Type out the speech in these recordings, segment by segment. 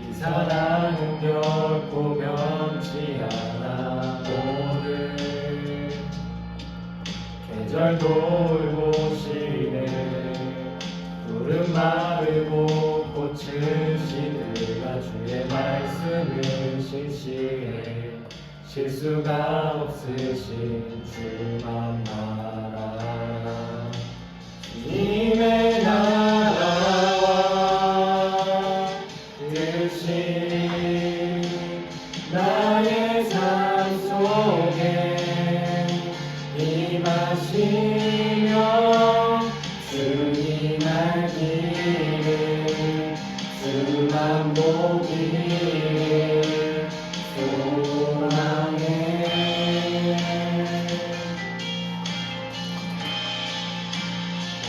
이 사랑은 결코 변치 않아. 오늘 계절 돌고 시네 푸른 마르고 꽃을 시들가 주의 말씀을 실시해. 실수가 없으신 주만 말아. 님의 주만 보기를 소망해.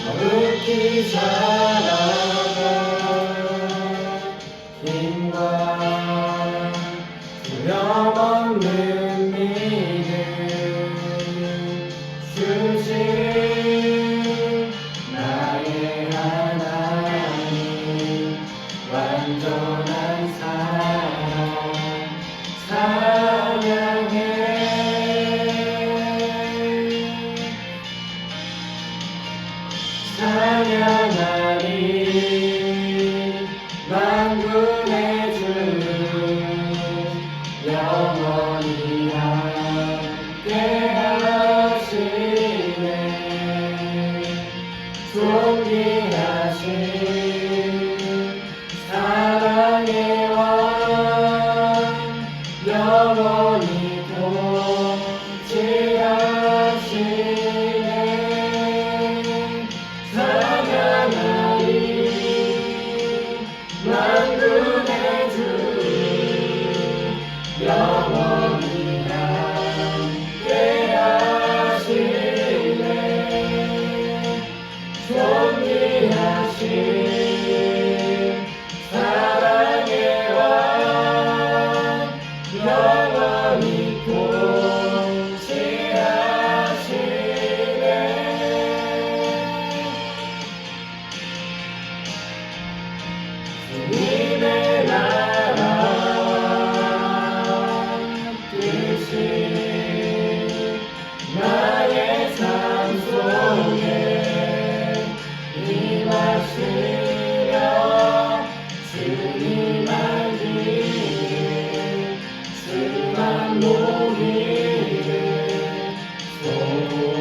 어렵기 잘하는 힘과 두려움 없는 존 Lord.